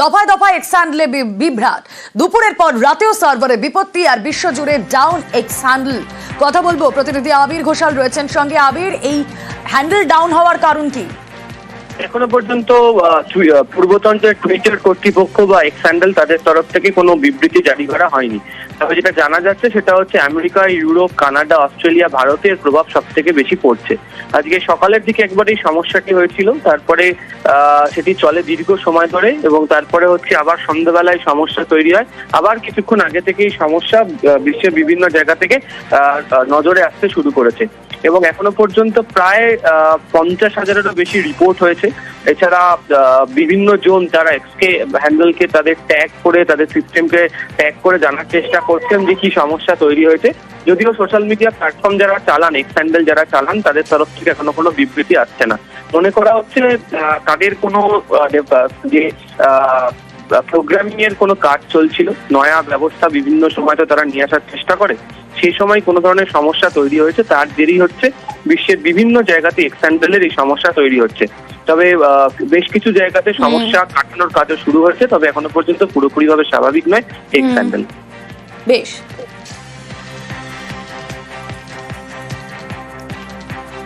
দফায় দফায় এক্স হ্যান্ডেলে বিভ্রাট। দুপুরের পর রাতেও সার্ভারে বিপত্তি আর বিশ্বজুড়ে ডাউন এক্স হ্যান্ডেল কথা বলব, প্রতিনিধি আবির ঘোষাল রয়েছেন সঙ্গে। আবির, এই হ্যান্ডেল ডাউন হওয়ার কারণ কি? এখনও পর্যন্ত পূর্বতন্ত্রের টুইটার কর্তৃপক্ষ বা এক্স হ্যান্ডেল তাদের তরফ থেকে কোনো বিবৃতি জারি করা হয়নি। তবে যেটা জানা যাচ্ছে সেটা হচ্ছে আমেরিকা, ইউরোপ, কানাডা, অস্ট্রেলিয়া, ভারতের প্রভাব সব থেকে বেশি পড়ছে। আজকে সকালের দিকে একবার এই সমস্যাটি হয়েছিল, তারপরে সেটি চলে দীর্ঘ সময় ধরে এবং তারপরে হচ্ছে আবার সন্ধ্যাবেলায় সমস্যা তৈরি হয়। আবার কিছুক্ষণ আগে থেকে এই সমস্যা বিশ্বের বিভিন্ন জায়গা থেকে নজরে আসতে শুরু করেছে। এবং এখনও পর্যন্ত প্রায় পঞ্চাশ হাজারেরও বেশি রিপোর্ট হয়েছে এছাড়া বিভিন্ন জন যারা এক্সকে হ্যান্ডেলকে তাদের ট্যাগ করে, তাদের সিস্টেমকে ট্যাগ করে জানার চেষ্টা করছেন যে কি সমস্যা তৈরি হয়েছে। যদিও সোশ্যাল মিডিয়া প্ল্যাটফর্ম যারা চালান এক্স হ্যান্ডেল যারা চালান, তাদের তরফ থেকে এখনও কোনো বিবৃতি আসছে না। মনে করা হচ্ছে তাদের কোনো যে প্রোগ্রামিং এর কোনো কাজ চলছিল, নয়া ব্যবস্থা বিভিন্ন সময় তো তারা নিয়ে আসার চেষ্টা করে। সেই সময় কোনো ধরনের সমস্যা তৈরি হয়েছে তার দেরি হচ্ছে বিশ্বের বিভিন্ন জায়গাতে এক্সান্ডেলের এই সমস্যা তৈরি হচ্ছে। তবে আহ, বেশ কিছু জায়গাতে সমস্যা কাটানোর কাজও শুরু হয়েছে তবে এখনও পর্যন্ত পুরোপুরিভাবে স্বাভাবিক নয় এক্সান্ডেল বেশ।